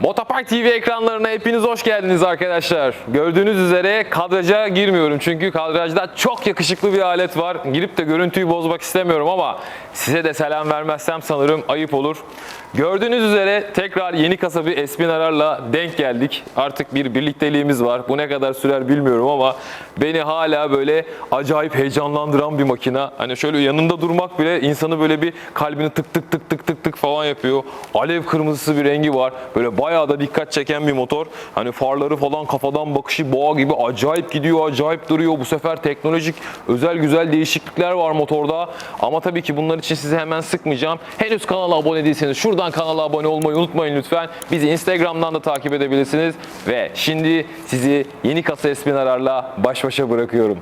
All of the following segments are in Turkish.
Motopark TV ekranlarına hepiniz hoş geldiniz arkadaşlar. Gördüğünüz üzere kadraja girmiyorum çünkü kadrajda çok yakışıklı bir alet var. Girip de görüntüyü bozmak istemiyorum ama size de selam vermezsem sanırım ayıp olur. Gördüğünüz üzere tekrar yeni kasa bir Espin Arar'la denk geldik. Artık bir birlikteliğimiz var. Bu ne kadar sürer bilmiyorum ama beni hala böyle acayip heyecanlandıran bir makina. Hani şöyle yanında durmak bile insanı böyle bir kalbini tık tık tık tık tık tık falan yapıyor. Alev kırmızısı bir rengi var. Böyle bayağı da dikkat çeken bir motor. Hani farları falan kafadan bakışı boğa gibi acayip gidiyor, acayip duruyor. Bu sefer teknolojik özel güzel değişiklikler var motorda. Ama tabii ki bunlar için sizi hemen sıkmayacağım. Henüz kanala abone değilseniz şuradan kanala abone olmayı unutmayın lütfen. Bizi Instagram'dan da takip edebilirsiniz. Ve şimdi sizi yeni kasa Espin Arar'la baş başa bırakıyorum.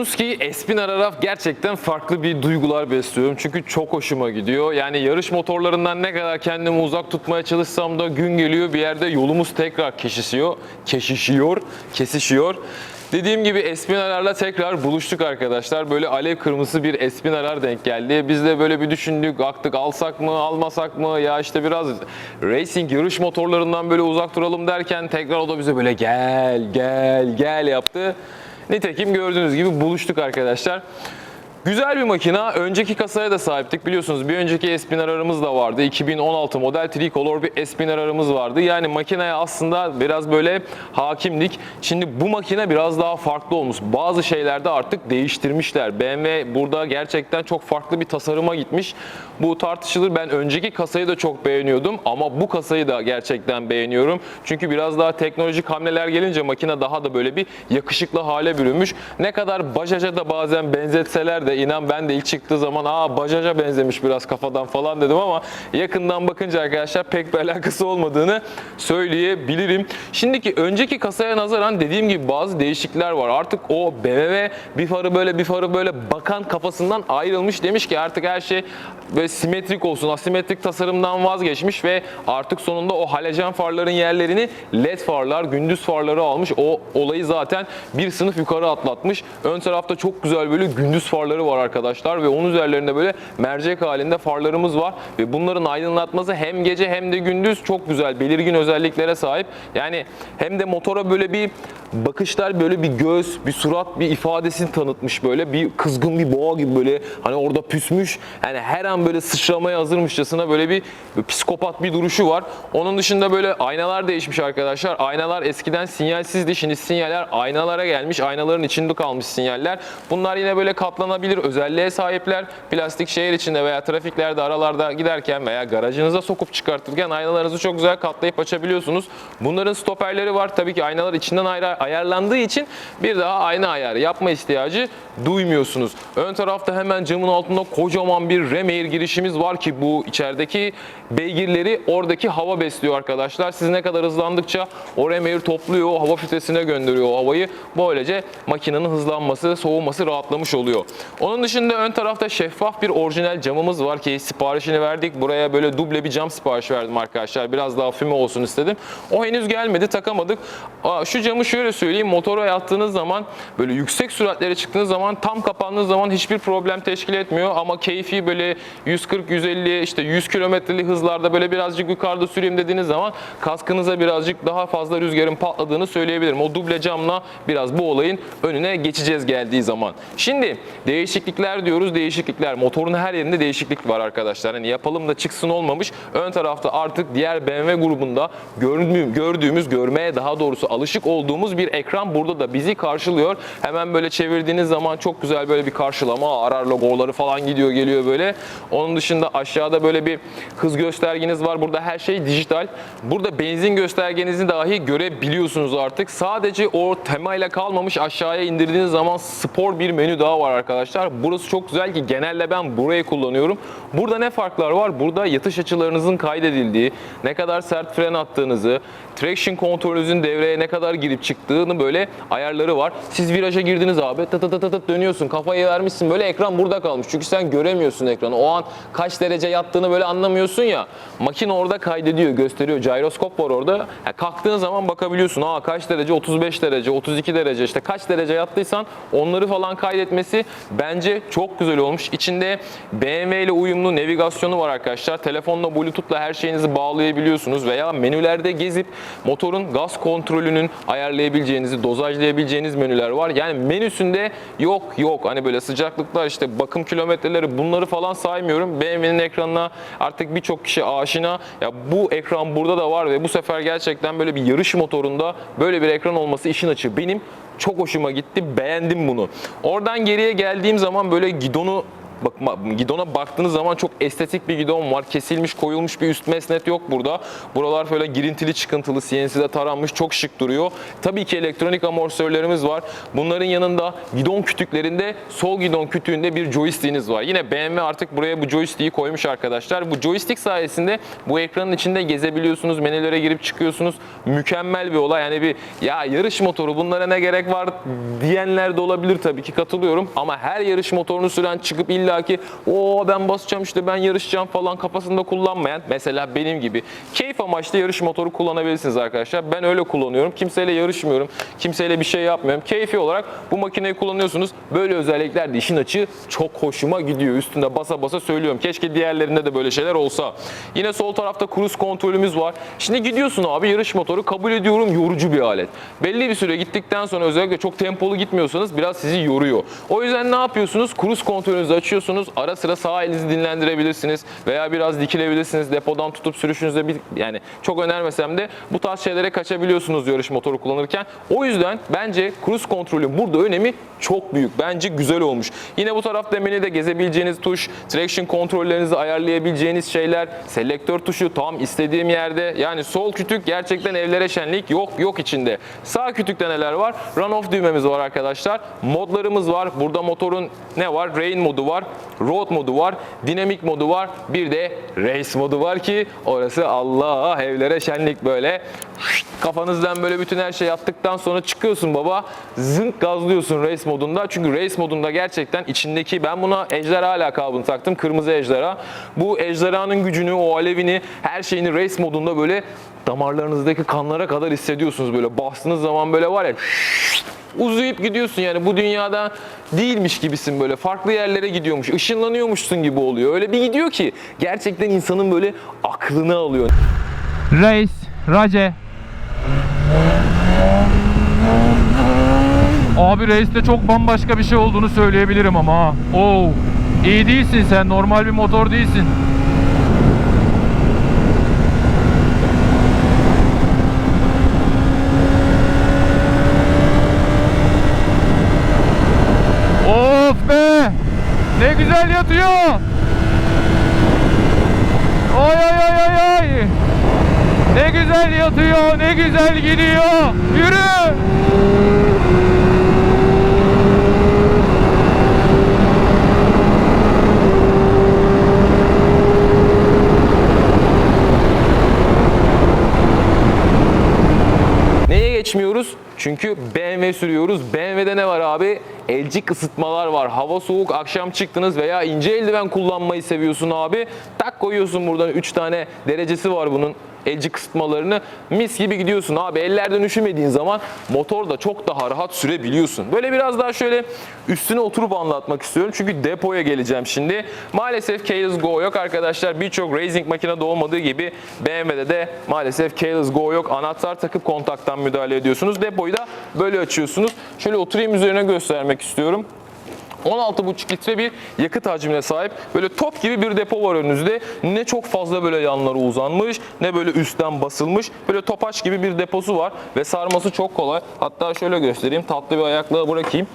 Biliyorsunuz ki Espin Araraf gerçekten farklı bir duygular besliyorum. Çünkü çok hoşuma gidiyor. Yani yarış motorlarından ne kadar kendimi uzak tutmaya çalışsam da gün geliyor bir yerde yolumuz tekrar kesişiyor. Keşişiyor, kesişiyor. Dediğim gibi Espin Arar'la tekrar buluştuk arkadaşlar. Böyle alev kırmızı bir Espin Arar denk geldi. Biz de böyle bir düşündük, aktık alsak mı, almasak mı? Ya işte biraz racing yarış motorlarından böyle uzak duralım derken tekrar o da bize böyle gel, gel, gel yaptı. Nitekim gördüğünüz gibi buluştuk arkadaşlar. Güzel bir makina. Önceki kasaya da sahiptik. Biliyorsunuz bir önceki Espinar'ımız da vardı. 2016 model tricolor bir Espinar'ımız vardı. Yani makineye aslında biraz böyle hakimdik. Şimdi bu makine biraz daha farklı olmuş. Bazı şeylerde artık değiştirmişler. BMW burada gerçekten çok farklı bir tasarıma gitmiş. Bu tartışılır. Ben önceki kasayı da çok beğeniyordum ama bu kasayı da gerçekten beğeniyorum. Çünkü biraz daha teknolojik hamleler gelince makine daha da böyle bir yakışıklı hale bürünmüş. Ne kadar Bajaj'a da bazen benzetseler de inan ben de ilk çıktığı zaman aa Bajaj'a benzemiş biraz kafadan falan dedim ama yakından bakınca arkadaşlar pek bir alakası olmadığını söyleyebilirim. Şimdiki önceki kasaya nazaran dediğim gibi bazı değişiklikler var. Artık o BMW bir farı böyle bir farı böyle bakan kafasından ayrılmış demiş ki artık her şey böyle simetrik olsun. Asimetrik tasarımdan vazgeçmiş ve artık sonunda o halojen farların yerlerini led farlar, gündüz farları almış. O olayı zaten bir sınıf yukarı atlatmış. Ön tarafta çok güzel böyle gündüz farları var arkadaşlar ve onun üzerlerinde böyle mercek halinde farlarımız var ve bunların aydınlatması hem gece hem de gündüz çok güzel belirgin özelliklere sahip. Yani hem de motora böyle bir bakışlar böyle bir göz, bir surat, bir ifadesini tanıtmış böyle. Bir kızgın bir boğa gibi böyle hani orada püsmüş. Yani her an böyle sıçramaya hazırmışçasına böyle bir, bir psikopat bir duruşu var. Onun dışında böyle aynalar değişmiş arkadaşlar. Aynalar eskiden sinyalsizdi. Şimdi sinyaller aynalara gelmiş. Aynaların içinde kalmış sinyaller. Bunlar yine böyle katlanabilir kullanılabilir özelliğe sahipler. Plastik şehir içinde veya trafiklerde aralarda giderken veya garajınıza sokup çıkartırken aynalarınızı çok güzel katlayıp açabiliyorsunuz. Bunların stoperleri var. Tabii ki aynalar içinden ayrı ayarlandığı için bir daha ayna ayarı yapma ihtiyacı duymuyorsunuz. Ön tarafta hemen camın altında kocaman bir Remair girişimiz var ki bu içerideki beygirleri oradaki hava besliyor arkadaşlar. Siz ne kadar hızlandıkça o Remair topluyor, o hava filtresine gönderiyor o havayı. Böylece makinenin hızlanması, soğuması rahatlamış oluyor. Onun dışında ön tarafta şeffaf bir orijinal camımız var ki siparişini verdik. Buraya böyle duble bir cam sipariş verdim arkadaşlar. Biraz daha füme olsun istedim. O henüz gelmedi, takamadık. Şu camı şöyle söyleyeyim. Motora yattığınız zaman böyle yüksek süratlere çıktığınız zaman tam kapandığınız zaman hiçbir problem teşkil etmiyor ama keyfi böyle 140 150 işte 100 kilometreli hızlarda böyle birazcık yukarıda süreyim dediğiniz zaman kaskınıza birazcık daha fazla rüzgarın patladığını söyleyebilirim. O duble camla biraz bu olayın önüne geçeceğiz geldiği zaman. Şimdi değişiklikler diyoruz. Değişiklikler. Motorun her yerinde değişiklik var arkadaşlar. Hani yapalım da çıksın olmamış. Ön tarafta artık diğer BMW grubunda gördüğümüz, görmeye daha doğrusu alışık olduğumuz bir ekran burada da bizi karşılıyor. Hemen böyle çevirdiğiniz zaman çok güzel böyle bir karşılama, arar logoları falan gidiyor geliyor böyle. Onun dışında aşağıda böyle bir hız göstergeniz var. Burada her şey dijital. Burada benzin göstergenizi dahi görebiliyorsunuz artık. Sadece o temayla kalmamış aşağıya indirdiğiniz zaman spor bir menü daha var arkadaşlar. Burası çok güzel ki genelde ben burayı kullanıyorum. Burada ne farklar var? Burada yatış açılarınızın kaydedildiği, ne kadar sert fren attığınızı, traction kontrolünüzün devreye ne kadar girip çıktığını böyle ayarları var. Siz viraja girdiniz abi tıt tıt tıt dönüyorsun kafayı vermişsin böyle ekran burada kalmış. Çünkü sen göremiyorsun ekranı. O an kaç derece yattığını böyle anlamıyorsun ya. Makine orada kaydediyor, gösteriyor. Gyroskop var orada. Ya kalktığın zaman bakabiliyorsun. Aa kaç derece? 35 derece, 32 derece işte kaç derece yattıysan onları falan kaydetmesi bence çok güzel olmuş. İçinde BMW ile uyumlu navigasyonu var arkadaşlar. Telefonla Bluetooth'la her şeyinizi bağlayabiliyorsunuz veya menülerde gezip motorun gaz kontrolünün ayarlayabileceğinizi, dozajlayabileceğiniz menüler var. Yani menüsünde yok yok hani böyle sıcaklıklar işte bakım kilometreleri bunları falan saymıyorum. BMW'nin ekranına artık birçok kişi aşina. Ya bu ekran burada da var ve bu sefer gerçekten böyle bir yarış motorunda böyle bir ekran olması işin açığı. Benim çok hoşuma gitti. Beğendim bunu. Oradan geriye geldiğim zaman böyle gidonu Bak gidona baktığınız zaman çok estetik bir gidon var. Kesilmiş, koyulmuş bir üst mesnet yok burada. Buralar böyle girintili çıkıntılı, CNC'de taranmış, çok şık duruyor. Tabii ki elektronik amortisörlerimiz var. Bunların yanında gidon kütüklerinde, sol gidon kütüğünde bir joystick'iniz var. Yine BMW artık buraya bu joystick'i koymuş arkadaşlar. Bu joystick sayesinde bu ekranın içinde gezebiliyorsunuz, menülere girip çıkıyorsunuz. Mükemmel bir olay. Yani bir ya yarış motoru bunlara ne gerek var diyenler de olabilir tabii ki katılıyorum. Ama her yarış motorunu süren çıkıp illaki o ben basacağım işte ben yarışacağım falan kafasında kullanmayan mesela benim gibi keyif amaçlı yarış motoru kullanabilirsiniz arkadaşlar. Ben öyle kullanıyorum. Kimseyle yarışmıyorum. Kimseyle bir şey yapmıyorum. Keyfi olarak bu makineyi kullanıyorsunuz. Böyle özellikler de işin açığı çok hoşuma gidiyor. Üstünde basa basa söylüyorum. Keşke diğerlerinde de böyle şeyler olsa. Yine sol tarafta cruise kontrolümüz var. Şimdi gidiyorsun abi yarış motoru kabul ediyorum yorucu bir alet. Belli bir süre gittikten sonra özellikle çok tempolu gitmiyorsanız biraz sizi yoruyor. O yüzden ne yapıyorsunuz? Cruise kontrolünüzü açıyorsunuz. Ara sıra sağ elinizi dinlendirebilirsiniz veya biraz dikilebilirsiniz. Depodan tutup sürüşünüzde bir yani çok önermesem de bu tarz şeylere kaçabiliyorsunuz yarış motoru kullanırken. O yüzden bence cruise kontrolü burada önemi çok büyük. Bence güzel olmuş. Yine bu tarafta menüde gezebileceğiniz tuş, traction kontrollerinizi ayarlayabileceğiniz şeyler, selektör tuşu tam istediğim yerde. Yani sol kütük gerçekten evlere şenlik yok yok içinde. Sağ kütükte neler var? Run off düğmemiz var arkadaşlar. Modlarımız var. Burada motorun ne var? Rain modu var. Road modu var. Dinamik modu var. Bir de race modu var ki orası Allah evlere şenlik böyle. Kafanızdan böyle bütün her şey yaptıktan sonra çıkıyorsun baba. Zınk gazlıyorsun race modunda. Çünkü race modunda gerçekten içindeki ben buna ejderha lakabını taktım. Kırmızı ejderha. Bu ejderhanın gücünü, o alevini, her şeyini race modunda böyle damarlarınızdaki kanlara kadar hissediyorsunuz böyle. Bastığınız zaman böyle var ya uzayıp gidiyorsun yani bu dünyada değilmiş gibisin böyle farklı yerlere gidiyormuş ışınlanıyormuşsun gibi oluyor öyle bir gidiyor ki gerçekten insanın böyle aklını alıyor. Reis, Race. Abi Reis'te çok bambaşka bir şey olduğunu söyleyebilirim ama ha. Oo. İyi değilsin sen, normal bir motor değilsin. Of be! Ne güzel yatıyor. Ay ay ay ay ay. Ne güzel yatıyor, ne güzel gidiyor. Yürü. Neye geçmiyoruz? Çünkü BMW sürüyoruz. BMW'de ne var abi? Elcik ısıtmalar var. Hava soğuk, akşam çıktınız veya ince eldiven kullanmayı seviyorsun abi. Tak koyuyorsun buradan 3 tane derecesi var bunun elcik ısıtmalarını. Mis gibi gidiyorsun abi. Ellerden üşümediğin zaman motor da çok daha rahat sürebiliyorsun. Böyle biraz daha şöyle üstüne oturup anlatmak istiyorum. Çünkü depoya geleceğim şimdi. Maalesef Keyless Go yok arkadaşlar. Birçok racing makinede olmadığı gibi BMW'de de maalesef Keyless Go yok. Anahtar takıp kontaktan müdahale ediyorsunuz. Depoyu da böyle açıyorsunuz. Şöyle oturayım üzerine göstermek istiyorum. 16,5 litre bir yakıt hacmine sahip. Böyle top gibi bir depo var önünüzde. Ne çok fazla böyle yanları uzanmış, ne böyle üstten basılmış. Böyle topaç gibi bir deposu var ve sarması çok kolay. Hatta şöyle göstereyim. Tatlı bir ayaklığa bırakayım.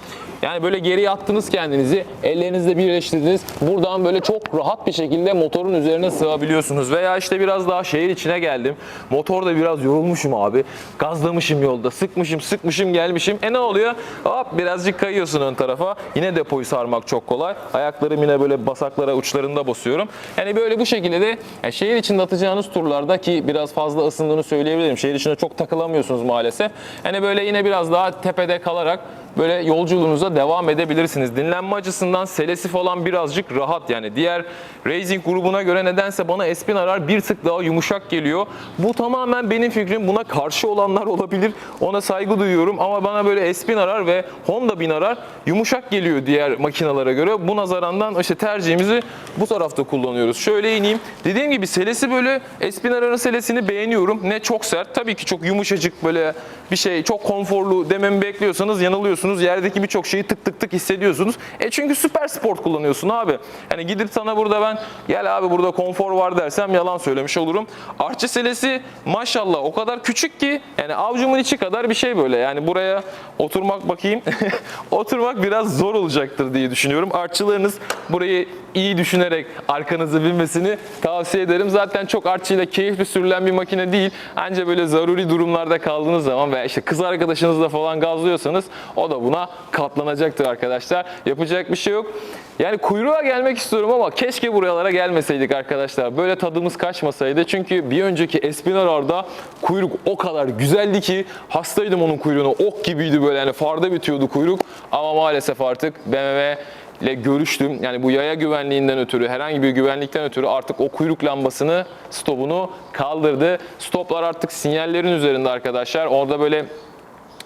Yani böyle geriye attınız kendinizi, ellerinizle birleştirdiniz. Buradan böyle çok rahat bir şekilde motorun üzerine sığabiliyorsunuz. Veya işte biraz daha şehir içine geldim. Motorda biraz yorulmuşum abi. Gazlamışım yolda, sıkmışım, sıkmışım, gelmişim. E ne oluyor? Hop birazcık kayıyorsun ön tarafa. Yine depoyu sarmak çok kolay. Ayaklarım yine böyle basaklara uçlarında basıyorum. Yani böyle bu şekilde de yani şehir içinde atacağınız turlarda ki biraz fazla ısındığını söyleyebilirim. Şehir içinde çok takılamıyorsunuz maalesef. Yani böyle yine biraz daha tepede kalarak böyle yolculuğunuza devam edebilirsiniz. Dinlenme açısından selesi falan birazcık rahat yani. Diğer racing grubuna göre nedense bana Espin Arar bir tık daha yumuşak geliyor. Bu tamamen benim fikrim. Buna karşı olanlar olabilir. Ona saygı duyuyorum ama bana böyle Espin Arar ve Honda Bin Arar yumuşak geliyor diğer makinalara göre. Bu nazarandan işte tercihimizi bu tarafta kullanıyoruz. Şöyle ineyim. Dediğim gibi selesi böyle Espin Arar'ın selesini beğeniyorum. Ne çok sert. Tabii ki çok yumuşacık böyle bir şey çok konforlu dememi bekliyorsanız yanılıyorsunuz. Yerdeki birçok şeyi tık tık tık hissediyorsunuz. E çünkü süper sport kullanıyorsun abi. Hani gidip sana burada ben gel abi burada konfor var dersem yalan söylemiş olurum. Artçı selesi maşallah o kadar küçük ki yani avcumun içi kadar bir şey böyle. Yani buraya oturmak bakayım. oturmak biraz zor olacaktır diye düşünüyorum. Artçılarınız burayı iyi düşünerek arkanızı binmesini tavsiye ederim. Zaten çok artçıyla keyifli sürülen bir makine değil. Anca böyle zaruri durumlarda kaldığınız zaman veya işte kız arkadaşınızla falan gazlıyorsanız o da buna katlanacaktır arkadaşlar. Yapacak bir şey yok. Yani kuyruğa gelmek istiyorum ama keşke buralara gelmeseydik arkadaşlar. Böyle tadımız kaçmasaydı. Çünkü bir önceki Espinarar'da kuyruk o kadar güzeldi ki hastaydım onun kuyruğuna. Ok gibiydi böyle yani farda bitiyordu kuyruk. Ama maalesef artık BMW ile görüştüm. Yani bu yaya güvenliğinden ötürü, herhangi bir güvenlikten ötürü artık o kuyruk lambasını, stopunu kaldırdı. Stoplar artık sinyallerin üzerinde arkadaşlar. Orada böyle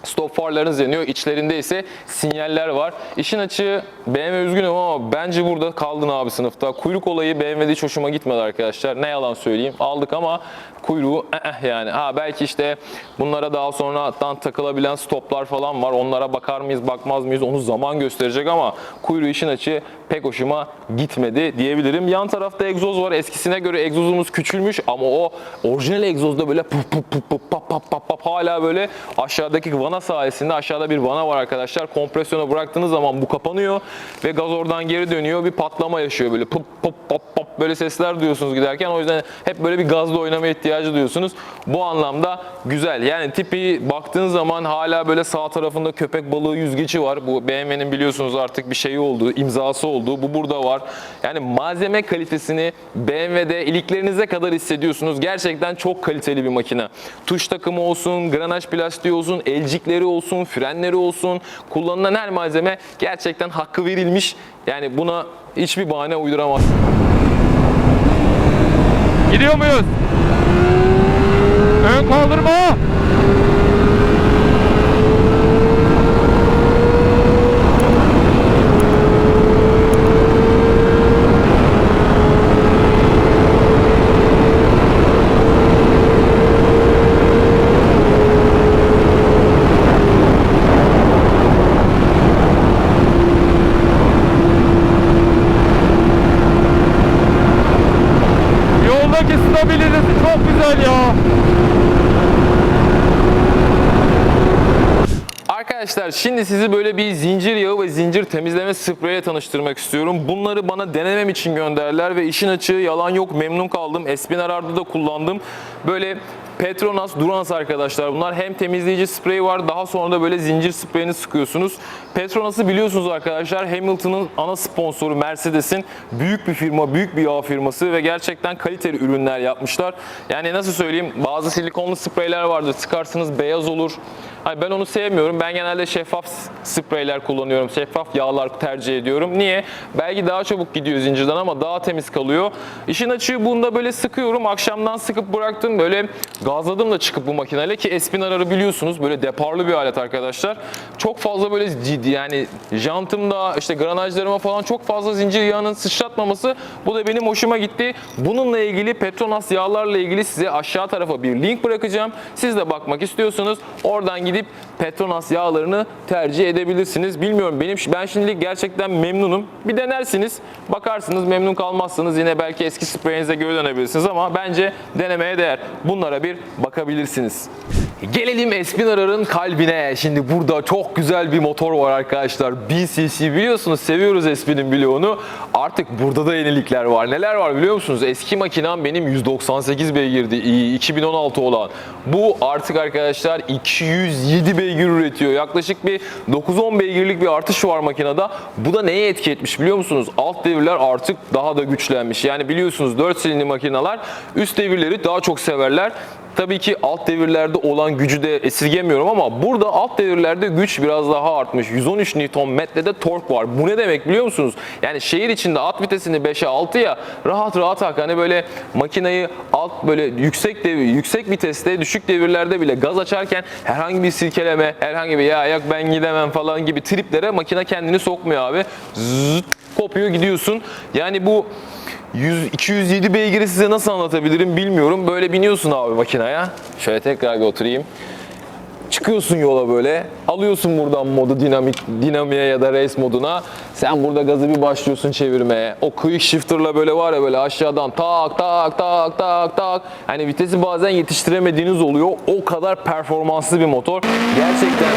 Stop farlarınız yanıyor. İçlerinde ise sinyaller var. İşin açığı BMW üzgünüm ama bence burada kaldın abi sınıfta. Kuyruk olayı BMW'de hiç hoşuma gitmedi arkadaşlar. Ne yalan söyleyeyim. Aldık ama kuyruğu eh, eh yani. Ha belki işte bunlara daha sonradan takılabilen stoplar falan var. Onlara bakar mıyız, bakmaz mıyız onu zaman gösterecek ama kuyruğu işin açığı pek hoşuma gitmedi diyebilirim. Yan tarafta egzoz var. Eskisine göre egzozumuz küçülmüş ama o orijinal egzozda böyle puf puf puf puf pap pap pap pap hala böyle aşağıdaki vana sayesinde aşağıda bir vana var arkadaşlar. Kompresyona bıraktığınız zaman bu kapanıyor ve gaz oradan geri dönüyor. Bir patlama yaşıyor böyle pop pop pop pop böyle sesler duyuyorsunuz giderken. O yüzden hep böyle bir gazla oynama ihtiyacı duyuyorsunuz. Bu anlamda güzel. Yani tipi baktığın zaman hala böyle sağ tarafında köpek balığı yüzgeci var. Bu BMW'nin biliyorsunuz artık bir şeyi oldu, imzası oldu. Bu burada var. Yani malzeme kalitesini BMW'de iliklerinize kadar hissediyorsunuz. Gerçekten çok kaliteli bir makine. Tuş takımı olsun, granaj plastiği olsun, elcikleri olsun, frenleri olsun. Kullanılan her malzeme gerçekten hakkı verilmiş. Yani buna hiçbir bahane uyduramaz. Gidiyor muyuz? Ön kaldırma. Yoldaki stabilitesi çok güzel ya. Arkadaşlar şimdi sizi böyle bir zincir yağı ve zincir temizleme spreyle tanıştırmak istiyorum. Bunları bana denemem için gönderdiler ve işin açığı yalan yok memnun kaldım. Espinarar'da da kullandım. Böyle Petronas, Durans arkadaşlar bunlar hem temizleyici spreyi var daha sonra da böyle zincir spreyini sıkıyorsunuz. Petronas'ı biliyorsunuz arkadaşlar Hamilton'ın ana sponsoru Mercedes'in büyük bir firma, büyük bir yağ firması ve gerçekten kaliteli ürünler yapmışlar. Yani nasıl söyleyeyim bazı silikonlu spreyler vardır sıkarsınız beyaz olur. Hani ben onu sevmiyorum. Ben genelde şeffaf spreyler kullanıyorum. Şeffaf yağlar tercih ediyorum. Niye? Belki daha çabuk gidiyor zincirden ama daha temiz kalıyor. İşin açığı bunda böyle sıkıyorum. Akşamdan sıkıp bıraktım. Böyle gazladım da çıkıp bu makineyle ki Espinarar'ı biliyorsunuz. Böyle deparlı bir alet arkadaşlar. Çok fazla böyle ciddi yani jantımda işte granajlarıma falan çok fazla zincir yağının sıçratmaması bu da benim hoşuma gitti. Bununla ilgili Petronas yağlarla ilgili size aşağı tarafa bir link bırakacağım. Siz de bakmak istiyorsanız oradan gidip Petronas yağlarını tercih edebilirsiniz. Bilmiyorum benim ben şimdilik gerçekten memnunum. Bir denersiniz, bakarsınız memnun kalmazsanız yine belki eski spreyinize geri dönebilirsiniz ama bence denemeye değer. Bunlara bir bakabilirsiniz. Gelelim Espinarar'ın kalbine. Şimdi burada çok güzel bir motor var arkadaşlar. 1000 cc biliyorsunuz seviyoruz Espin'in bloğunu. Artık burada da yenilikler var. Neler var biliyor musunuz? Eski makinem benim 198 beygirdi. iyi, 2016 olan. Bu artık arkadaşlar 207 beygir üretiyor. Yaklaşık bir 9-10 beygirlik bir artış var makinede. Bu da neye etki etmiş biliyor musunuz? Alt devirler artık daha da güçlenmiş. Yani biliyorsunuz 4 silindir makineler üst devirleri daha çok severler. Tabii ki alt devirlerde olan gücü de esirgemiyorum ama burada alt devirlerde güç biraz daha artmış. 113 Nm'de tork var. Bu ne demek biliyor musunuz? Yani şehir içinde at vitesini 5'e 6'ya rahat rahat hak. Hani böyle makinayı alt böyle yüksek devir, yüksek viteste düşük devirlerde bile gaz açarken herhangi bir silkeleme, herhangi bir ya yak ben gidemem falan gibi triplere makine kendini sokmuyor abi. Zıt, kopuyor gidiyorsun. Yani bu 100, 207 beygiri size nasıl anlatabilirim bilmiyorum. Böyle biniyorsun abi makinaya. Şöyle tekrar bir oturayım. Çıkıyorsun yola böyle. Alıyorsun buradan modu dinamik, dinamiğe ya da race moduna. Sen burada gazı bir başlıyorsun çevirmeye. O quick shifter'la böyle var ya böyle aşağıdan tak tak tak tak tak. Hani vitesi bazen yetiştiremediğiniz oluyor. O kadar performanslı bir motor. Gerçekten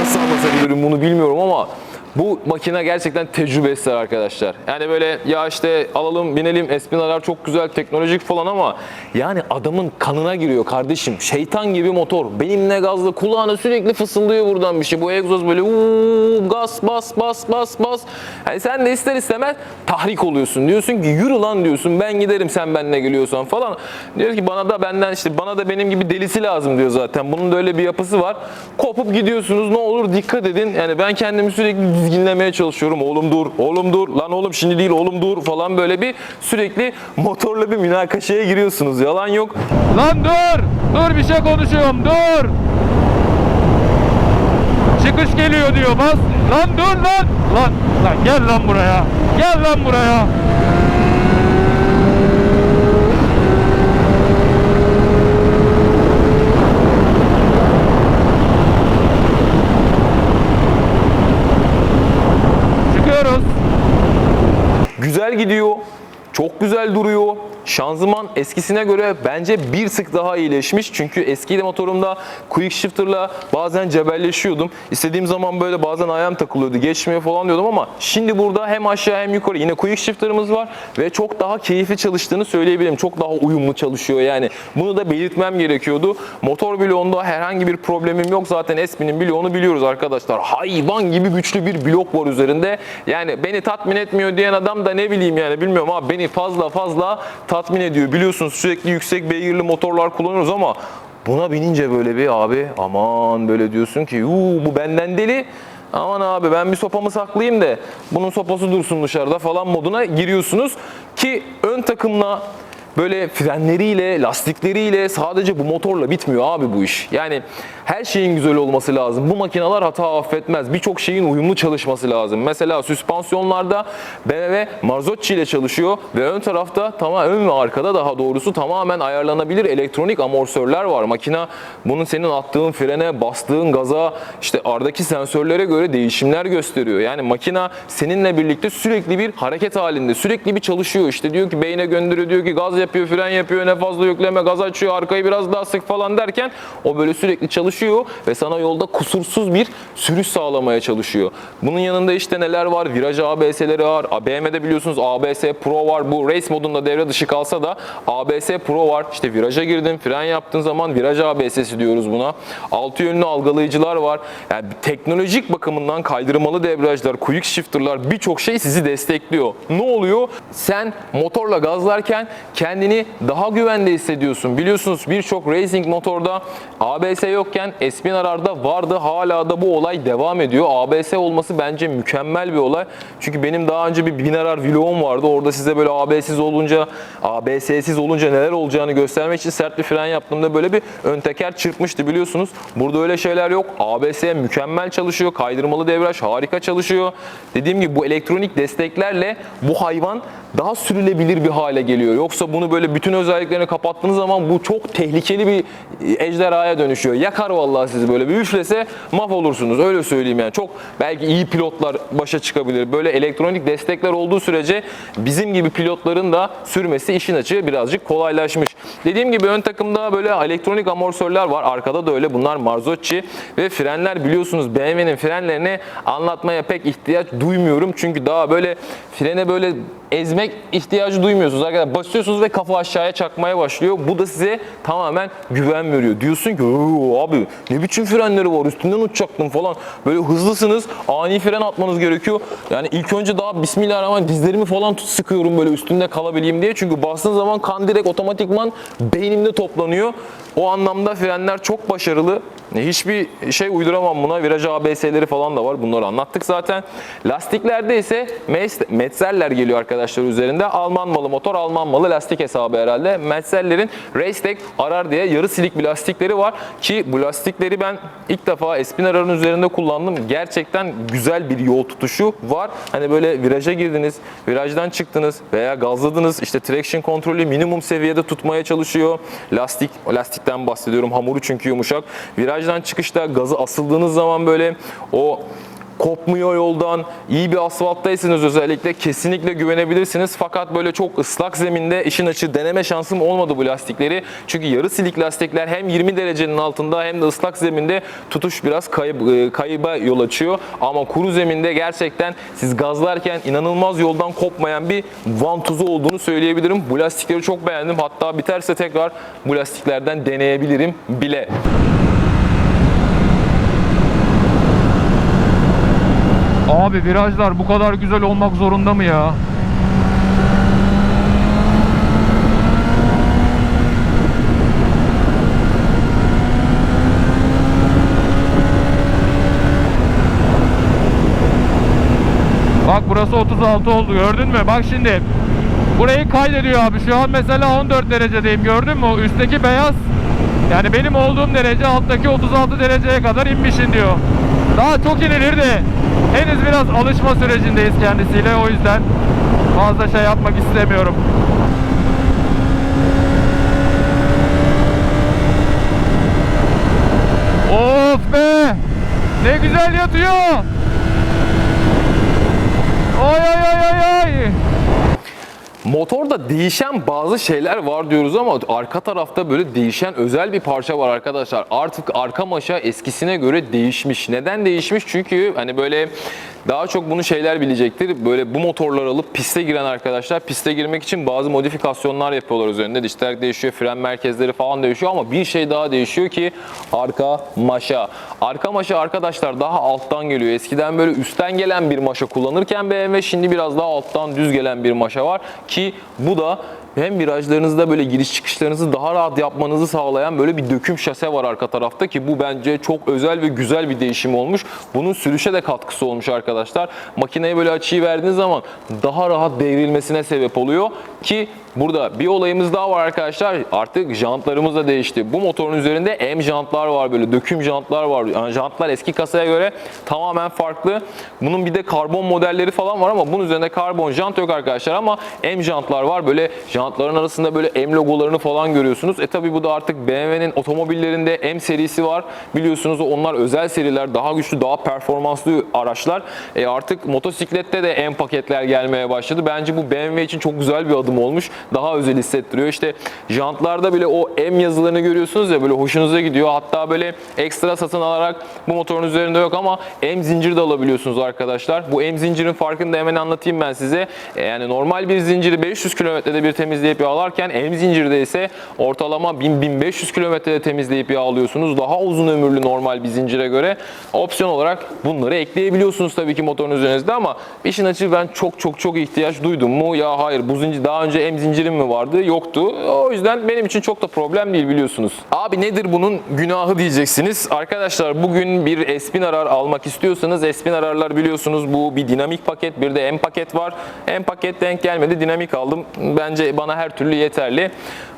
nasıl anlatabilirim bunu bilmiyorum ama bu makine gerçekten tecrübe ister arkadaşlar. Yani böyle ya işte alalım binelim Espinalar çok güzel teknolojik falan ama yani adamın kanına giriyor kardeşim. Şeytan gibi motor. Benimle gazlı kulağına sürekli fısıldıyor buradan bir şey. Bu egzoz böyle uuu gaz bas bas bas bas. Yani sen de ister istemez tahrik oluyorsun. Diyorsun ki yürü lan diyorsun ben giderim sen benimle geliyorsan falan. Diyor ki bana da benden işte bana da benim gibi delisi lazım diyor zaten. Bunun da öyle bir yapısı var. Kopup gidiyorsunuz ne olur dikkat edin. Yani ben kendimi sürekli dizginlemeye çalışıyorum. Oğlum dur, oğlum dur, lan oğlum şimdi değil oğlum dur falan böyle bir sürekli motorla bir münakaşaya giriyorsunuz. Yalan yok. Lan dur! Dur bir şey konuşuyorum dur! Çıkış geliyor diyor bas. Lan dur lan! Lan, lan gel lan buraya. Gel lan buraya. Çıkıyoruz. Güzel gidiyor. Çok güzel duruyor. Şanzıman eskisine göre bence bir sık daha iyileşmiş. Çünkü eski motorumda quick shifter'la bazen cebelleşiyordum. İstediğim zaman böyle bazen ayağım takılıyordu. Geçmiyor falan diyordum ama şimdi burada hem aşağı hem yukarı yine quick shifter'ımız var ve çok daha keyifli çalıştığını söyleyebilirim. Çok daha uyumlu çalışıyor yani. Bunu da belirtmem gerekiyordu. Motor bloğunda herhangi bir problemim yok. Zaten Espin'in bloğunu biliyoruz arkadaşlar. Hayvan gibi güçlü bir blok var üzerinde. Yani beni tatmin etmiyor diyen adam da ne bileyim yani bilmiyorum ama beni fazla fazla tatmin ediyor. Biliyorsunuz sürekli yüksek beygirli motorlar kullanıyoruz ama buna binince böyle bir abi aman böyle diyorsun ki "Yuu, bu benden deli. Aman abi ben bir sopamı saklayayım da bunun sopası dursun dışarıda falan moduna giriyorsunuz. Ki ön takımla böyle frenleriyle, lastikleriyle sadece bu motorla bitmiyor abi bu iş. Yani her şeyin güzel olması lazım. Bu makineler hata affetmez. Birçok şeyin uyumlu çalışması lazım. Mesela süspansiyonlarda BMW Marzocchi ile çalışıyor ve ön tarafta tamam ön ve arkada daha doğrusu tamamen ayarlanabilir elektronik amortisörler var. Makina bunun senin attığın frene, bastığın gaza, işte ardaki sensörlere göre değişimler gösteriyor. Yani makina seninle birlikte sürekli bir hareket halinde, sürekli bir çalışıyor. İşte diyor ki beyne gönderiyor, diyor ki gaz yapıyor, fren yapıyor, ne fazla yükleme, gaz açıyor, arkayı biraz daha sık falan derken o böyle sürekli çalışıyor ve sana yolda kusursuz bir sürüş sağlamaya çalışıyor. Bunun yanında işte neler var? Viraj ABS'leri var. BMW'de biliyorsunuz ABS Pro var. Bu race modunda devre dışı kalsa da ABS Pro var. İşte viraja girdin, fren yaptığın zaman viraj ABS'si diyoruz buna. Altı yönlü algılayıcılar var. Yani teknolojik bakımından kaydırmalı debriyajlar, quick shifter'lar birçok şey sizi destekliyor. Ne oluyor? Sen motorla gazlarken kendini daha güvende hissediyorsun. Biliyorsunuz birçok racing motorda ABS yokken Espinarar'da vardı. Hala da bu olay devam ediyor. ABS olması bence mükemmel bir olay. Çünkü benim daha önce bir Binarar vlogum vardı. Orada size böyle ABS'siz olunca, ABS'siz olunca neler olacağını göstermek için sert bir fren yaptığımda böyle bir ön teker çırpmıştı biliyorsunuz. Burada öyle şeyler yok. ABS mükemmel çalışıyor. Kaydırmalı debriyaj harika çalışıyor. Dediğim gibi bu elektronik desteklerle bu hayvan daha sürülebilir bir hale geliyor. Yoksa bunu böyle bütün özelliklerini kapattığınız zaman bu çok tehlikeli bir ejderhaya dönüşüyor. Yakar vallahi sizi böyle bir üflese mahvolursunuz. Öyle söyleyeyim yani. Çok belki iyi pilotlar başa çıkabilir. Böyle elektronik destekler olduğu sürece bizim gibi pilotların da sürmesi işin açığı birazcık kolaylaşmış. Dediğim gibi ön takımda böyle elektronik amortisörler var. Arkada da öyle. Bunlar Marzocchi ve frenler biliyorsunuz BMW'nin frenlerini anlatmaya pek ihtiyaç duymuyorum. Çünkü daha böyle frene böyle ezmek ihtiyacı duymuyorsunuz arkadaşlar. Basıyorsunuz ve kafa aşağıya çakmaya başlıyor. Bu da size tamamen güven veriyor. Diyorsun ki "Oo, abi ne biçim frenleri var üstünden uçacaktım falan. Böyle hızlısınız ani fren atmanız gerekiyor. Yani ilk önce daha bismillahirrahmanirrahim dizlerimi falan tut sıkıyorum böyle üstünde kalabileyim diye. Çünkü bastığın zaman kan direkt otomatikman beynimde toplanıyor. O anlamda frenler çok başarılı. Hiçbir şey uyduramam buna. Viraj ABS'leri falan da var. Bunları anlattık zaten. Lastiklerde ise Metzeler geliyor arkadaşlar üzerinde. Alman malı motor, Alman malı lastik hesabı herhalde. Metzeller'in Racetec Arar diye yarı silik bir lastikleri var. Ki bu lastikleri ben ilk defa Espinarar'ın üzerinde kullandım. Gerçekten güzel bir yol tutuşu var. Hani böyle viraja girdiniz, virajdan çıktınız veya gazladınız. İşte traction kontrolü minimum seviyede tutmaya çalışıyor. Lastik, o lastikten bahsediyorum. Hamuru çünkü yumuşak. Virajdan çıkışta gazı asıldığınız zaman böyle o kopmuyor yoldan. İyi bir asfalttaysanız özellikle kesinlikle güvenebilirsiniz. Fakat böyle çok ıslak zeminde işin açığı deneme şansım olmadı bu lastikleri. Çünkü yarı silik lastikler hem 20 derecenin altında hem de ıslak zeminde tutuş biraz kayıp, e, kayıba yol açıyor. Ama kuru zeminde gerçekten siz gazlarken inanılmaz yoldan kopmayan bir vantuzu olduğunu söyleyebilirim. Bu lastikleri çok beğendim. Hatta biterse tekrar bu lastiklerden deneyebilirim bile. Abi virajlar bu kadar güzel olmak zorunda mı ya? Bak burası 36 oldu gördün mü? Bak şimdi burayı kaydediyor abi. Şu an mesela 14 derecedeyim gördün mü? Üstteki beyaz yani benim olduğum derece alttaki 36 dereceye kadar inmişin diyor. Daha çok inilir de henüz biraz alışma sürecindeyiz kendisiyle o yüzden fazla şey yapmak istemiyorum. Of be! Ne güzel yatıyor! Ay ay ay ay ay! Motorda değişen bazı şeyler var diyoruz ama arka tarafta böyle değişen özel bir parça var arkadaşlar. Artık arka maşa eskisine göre değişmiş. Neden değişmiş? Çünkü hani böyle daha çok bunu şeyler bilecektir. Böyle bu motorları alıp piste giren arkadaşlar piste girmek için bazı modifikasyonlar yapıyorlar üzerinde. Dişler değişiyor, fren merkezleri falan değişiyor ama bir şey daha değişiyor ki arka maşa. Arka maşa arkadaşlar daha alttan geliyor. Eskiden böyle üstten gelen bir maşa kullanırken BMW şimdi biraz daha alttan düz gelen bir maşa var ki bu da hem virajlarınızda böyle giriş çıkışlarınızı daha rahat yapmanızı sağlayan böyle bir döküm şase var arka tarafta ki bu bence çok özel ve güzel bir değişim olmuş. Bunun sürüşe de katkısı olmuş arkadaşlar. Makineyi böyle açıyı verdiğiniz zaman daha rahat devrilmesine sebep oluyor ki Burada bir olayımız daha var arkadaşlar. Artık jantlarımız da değişti. Bu motorun üzerinde M jantlar var böyle döküm jantlar var. Yani jantlar eski kasaya göre tamamen farklı. Bunun bir de karbon modelleri falan var ama bunun üzerinde karbon jant yok arkadaşlar ama M jantlar var. Böyle jantların arasında böyle M logolarını falan görüyorsunuz. E tabi bu da artık BMW'nin otomobillerinde M serisi var. Biliyorsunuz onlar özel seriler, daha güçlü, daha performanslı araçlar. E artık motosiklette de M paketler gelmeye başladı. Bence bu BMW için çok güzel bir adım olmuş. Daha özel hissettiriyor. İşte jantlarda bile o M yazılarını görüyorsunuz ya böyle hoşunuza gidiyor. Hatta böyle ekstra satın alarak bu motorun üzerinde yok ama M zinciri de alabiliyorsunuz arkadaşlar. Bu M zincirin farkını da hemen anlatayım ben size. E, Yani normal bir zinciri 500 kilometrede bir temizleyip yağlarken M zincirde ise ortalama 1000-1500 kilometrede temizleyip yağlıyorsunuz. Daha uzun ömürlü normal bir zincire göre. Opsiyon olarak bunları ekleyebiliyorsunuz tabii ki motorun üzerinizde ama işin açığı ben çok çok çok ihtiyaç duydum mu? Ya hayır bu zincir daha önce M zincirim mi vardı? Yoktu. O yüzden benim için çok da problem değil biliyorsunuz. Abi nedir bunun günahı diyeceksiniz. Arkadaşlar bugün bir Espin Arar almak istiyorsanız Espin Ararlar biliyorsunuz bu bir dinamik paket bir de M paket var. M paket denk gelmedi dinamik aldım. Bence bana her türlü yeterli.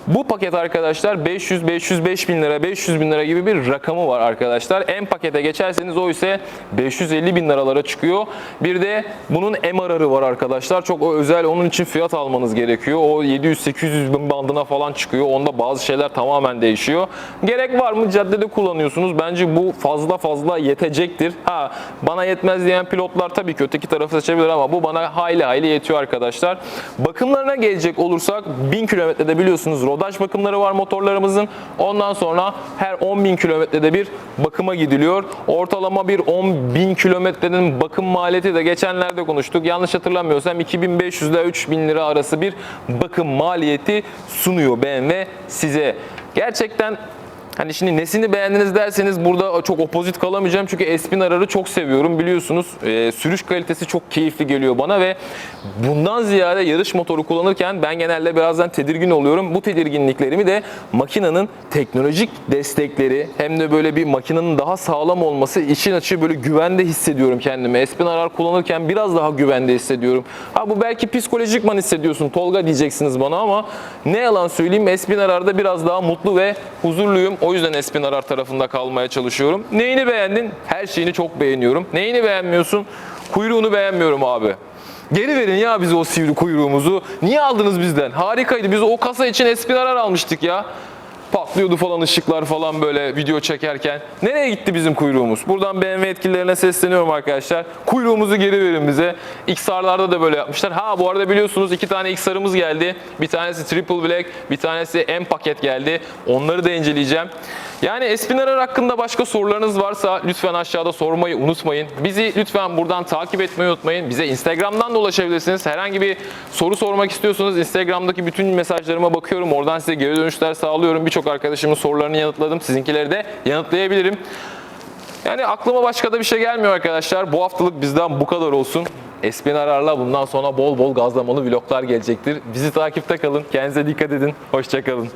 Bu paket arkadaşlar 500 505 bin lira 500 bin lira gibi bir rakamı var arkadaşlar. M pakete geçerseniz o ise 550 bin liralara çıkıyor. Bir de bunun M ararı var arkadaşlar. Çok özel onun için fiyat almanız gerekiyor. O 700-800 bin bandına falan çıkıyor. Onda bazı şeyler tamamen değişiyor. Gerek var mı? Caddede kullanıyorsunuz. Bence bu fazla fazla yetecektir. Ha bana yetmez diyen pilotlar tabii ki öteki tarafı seçebilir ama bu bana hayli hayli yetiyor arkadaşlar. Bakımlarına gelecek olursak 1000 kilometrede biliyorsunuz rodaj bakımları var motorlarımızın. Ondan sonra her 10.000 kilometrede bir bakıma gidiliyor. Ortalama bir 10.000 kilometrenin bakım maliyeti de geçenlerde konuştuk. Yanlış hatırlamıyorsam 2500 ile 3000 lira arası bir bakım maliyeti sunuyor BMW size. Gerçekten Hani şimdi nesini beğendiniz derseniz burada çok opozit kalamayacağım çünkü Espin Arar'ı çok seviyorum biliyorsunuz. Ee, sürüş kalitesi çok keyifli geliyor bana ve bundan ziyade yarış motoru kullanırken ben genelde birazdan tedirgin oluyorum. Bu tedirginliklerimi de makinenin teknolojik destekleri hem de böyle bir makinenin daha sağlam olması için açı böyle güvende hissediyorum kendimi. Espin Arar kullanırken biraz daha güvende hissediyorum. Ha bu belki psikolojikman hissediyorsun Tolga diyeceksiniz bana ama ne yalan söyleyeyim Espin Arar'da biraz daha mutlu ve huzurluyum. O yüzden Espin Arar tarafında kalmaya çalışıyorum. Neyini beğendin? Her şeyini çok beğeniyorum. Neyini beğenmiyorsun? Kuyruğunu beğenmiyorum abi. Geri verin ya bize o sivri kuyruğumuzu. Niye aldınız bizden? Harikaydı. Biz o kasa için Espin Arar almıştık ya. Patlıyordu falan ışıklar falan böyle video çekerken. Nereye gitti bizim kuyruğumuz? Buradan BMW yetkililerine sesleniyorum arkadaşlar. Kuyruğumuzu geri verin bize. XR'larda da böyle yapmışlar. Ha bu arada biliyorsunuz iki tane XR'ımız geldi. Bir tanesi Triple Black, bir tanesi M paket geldi. Onları da inceleyeceğim. Yani Espinarar hakkında başka sorularınız varsa lütfen aşağıda sormayı unutmayın. Bizi lütfen buradan takip etmeyi unutmayın. Bize Instagram'dan da ulaşabilirsiniz. Herhangi bir soru sormak istiyorsanız Instagram'daki bütün mesajlarıma bakıyorum. Oradan size geri dönüşler sağlıyorum. Birçok arkadaşımın sorularını yanıtladım. Sizinkileri de yanıtlayabilirim. Yani aklıma başka da bir şey gelmiyor arkadaşlar. Bu haftalık bizden bu kadar olsun. Espin Arar'la bundan sonra bol bol gazlamalı vloglar gelecektir. Bizi takipte kalın. Kendinize dikkat edin. Hoşçakalın.